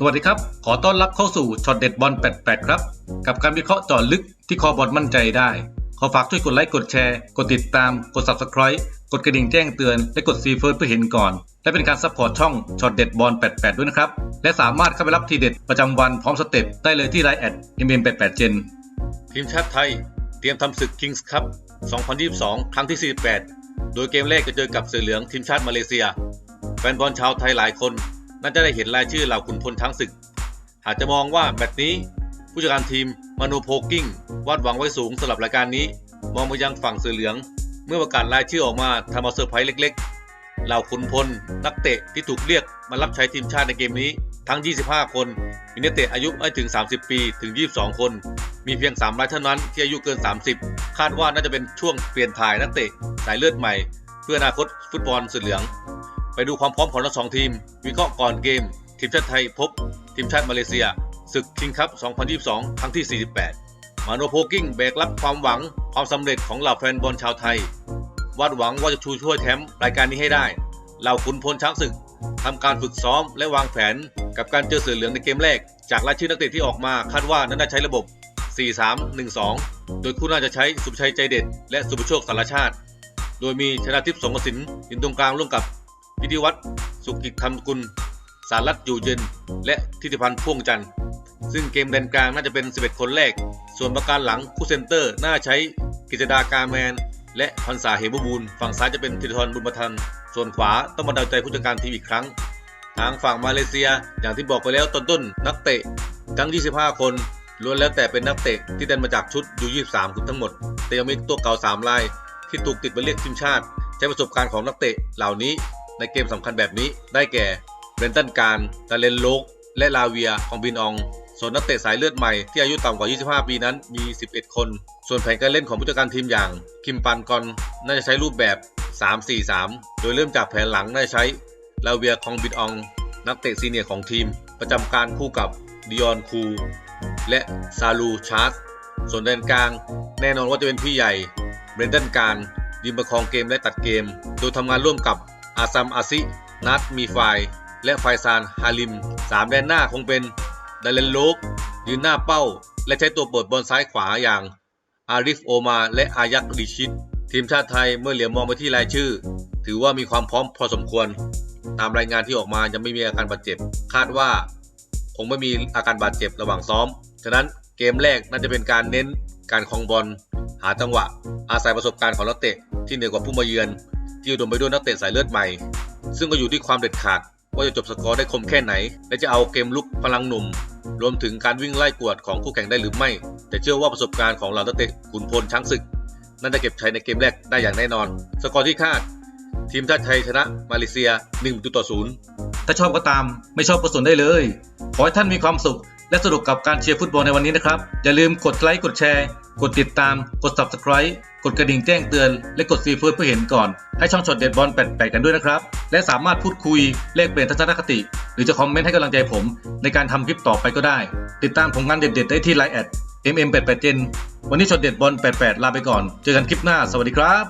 สวัสดีครับ ขอต้อนรับเข้าสู่ช็อตเด็ดบอล 88 ครับ กับการวิเคราะห์เจาะลึกที่คอบอลมั่นใจได้ ขอฝากช่วยกดไลค์ กดแชร์ กดติดตาม กด Subscribe กดกระดิ่งแจ้งเตือน และกดซีเฟิร์สเพื่อเห็นก่อน และเป็นการซัพพอร์ตช่องช็อตเด็ดบอล 88 ด้วยนะครับ และสามารถเข้าไปรับทีเด็ดประจำวันพร้อมสเต็ปได้เลยที่ไลน์แอด mm88 gen ทีมชาติไทย เตรียมทำศึก Kings Cup 2022 ครั้งที่ 48 โดยเกมแรกจะเจอกับเสือเหลืองทีมชาติมาเลเซีย แฟนบอลชาวไทยหลายคน น่าจะได้เห็นรายชื่อเหล่าขุนพลช้งศึกอาจจะมองว่าแมตช์นี้ ผู้จัดการทีมมานูโพกิ้งวาดหวังไว้สูงสำหรับรายการนี้ มองไปยังฝั่งเสือเหลือง เมื่อประกาศรายชื่อออกมาทำเอาเซอร์ไพรส์เล็กๆ เหล่าขุนพล นักเตะที่ถูกเรียกมารับใช้ทีมชาติในเกมนี้ ทั้ง 25 คนมีนักเตะอายุไม่ถึง 30 ปีถึง 22 คน มีเพียง3รายเท่านั้นที่อายุเกิน 30 คาดว่าน่าจะเป็นช่วงเปลี่ยนถ่ายนักเตะสายเลือดใหม่ เพื่ออนาคตฟุตบอลเสือเหลือง ไปดูความพร้อมของทั้งสองทีม วิเคราะห์ก่อนเกม ทีมชาติไทยพบ ทีมชาติมาเลเซีย ศึกคิงคัพ 2022 ครั้งที่ 48 มาโนโพกิ้งแบกรับความหวังความสำเร็จของเหล่าแฟนบอลชาวไทย วาดหวังว่าจะชูช่วยแชมป์รายการนี้ให้ได้ เหล่าขุนพลช้างศึกทำการฝึกซ้อมและวางแผนกับการเจอเสือเหลืองในเกมแรก จากรายชื่อนักเตะที่ออกมาคาดว่าน่าจะใช้ระบบ 4-3-1-2 โดยคู่น่าจะใช้สุภชัยใจเด็ด และสุภโชคสารชาติ โดยมีชนะทิพย์สงกระสินยืนตรงกลางร่วมกับ พิธิวัตรสุกิจธรรมกุล สารัตน์อยู่เย็น และทิติพันธ์พ่วงจันทร์ซึ่งเกมแดนกลางน่าจะเป็น 11 คนแรก ส่วนประการหลังคู่เซนเตอร์น่าใช้กิจดากาแมน และพันษาเหมบุญฝั่งซ้ายจะเป็นธิรทรบุญประทัน ส่วนขวาต้องมาเดาใจผู้จัดการทีมอีกครั้ง ทางฝั่งมาเลเซียอย่างที่บอกไปแล้วตอนต้นนักเตะทั้ง 25 คนล้วนแล้วแต่เป็นนักเตะที่เดินมาจากชุดยู23คุณทั้งหมด แต่ยังมีตัวเก่า 3 ราย ที่ถูกติดมาเรียกทีมชาติ ใช้ประสบการณ์ของนักเตะเหล่านี้ ในเกมสำคัญแบบนี้ได้แก่เบรนตันการตาเลนโลกและลาเวียของบินอองส่วนนักเตะสายเลือดใหม่ที่อายุต่ำกว่า 25 ปีนั้นมี 11 คน ส่วนแผนการเล่นของผู้จัดการทีมอย่าง คิมปันกอนน่าจะใช้รูปแบบ 3-4-3 โดยเริ่มจากแผนหลังน่าจะใช้ลาเวียของบินออง นักเตะซีเนียร์ของทีม ประจำการคู่กับดิออนคู และซาลูชาร์สส่วนแดนกลาง แน่นอนว่าจะเป็นพี่ใหญ่เบรนดันการยืนประคองเกมและตัดเกม โดยทำงานร่วมกับ อาซัมอาซิ นัทมีไฟ และไฟซานฮาลิมสามแดนหน้าคงเป็นดาเลนโลกยืนหน้าเป้า และใช้ตัวเปิดบอลซ้ายขวาอย่างอาริฟโอมาและอายักริชิต ทีมชาติไทยเมื่อเหลียวมองไปที่รายชื่อ ถือว่ามีความพร้อมพอสมควร ตามรายงานที่ออกมายังไม่มีอาการบาดเจ็บ คาดว่า คงไม่มีอาการบาดเจ็บระหว่างซ้อม ฉะนั้นเกมแรกน่าจะเป็นการเน้นการครองบอลหาจังหวะ อาศัยประสบการณ์ของนักเตะที่เหนือกว่าผู้มาเยือน ที่อุดมไปด้วยนักเตะสายเลือดใหม่ ซึ่งก็อยู่ที่ความเด็ดขาดว่าจะจบสกอร์ได้คมแค่ไหน และจะเอาเกมลุกพลังหนุ่ม รวมถึงการวิ่งไล่กวดของคู่แข่งได้หรือไม่ แต่เชื่อว่าประสบการณ์ของเหล่านักเตะขุนพลช้างศึกน่าจะเก็บชัยในเกมแรกได้อย่างแน่นอน สกอร์ที่คาด ทีมชาติไทยชนะมาเลเซีย1ประตูต่อศูนย์ถ้าชอบก็ตามไม่ชอบก็สนได้เลย ขอให้ท่านมีความสุข และสนุกกับการเชียร์ฟุตบอลในวันนี้นะครับ อย่าลืมกดไลค์กดแชร์ กดติดตาม กด subscribe กดกระดิ่งแจ้งเตือน และกดซีเฟิร์สเพื่อเห็นก่อน ให้ช่องช็อตเด็ดบอลแปดๆกันด้วยนะครับ และสามารถพูดคุยแลกเปลี่ยนทัศนคติ หรือจะคอมเมนต์ให้กำลังใจผม ในการทำคลิปต่อไปก็ได้ ติดตามผลงานเด็ดๆได้ที่ไลน์แอด mm88gen วันนี้ช็อตเด็ดบอล88ลาไปก่อน เจอกันคลิปหน้า สวัสดีครับ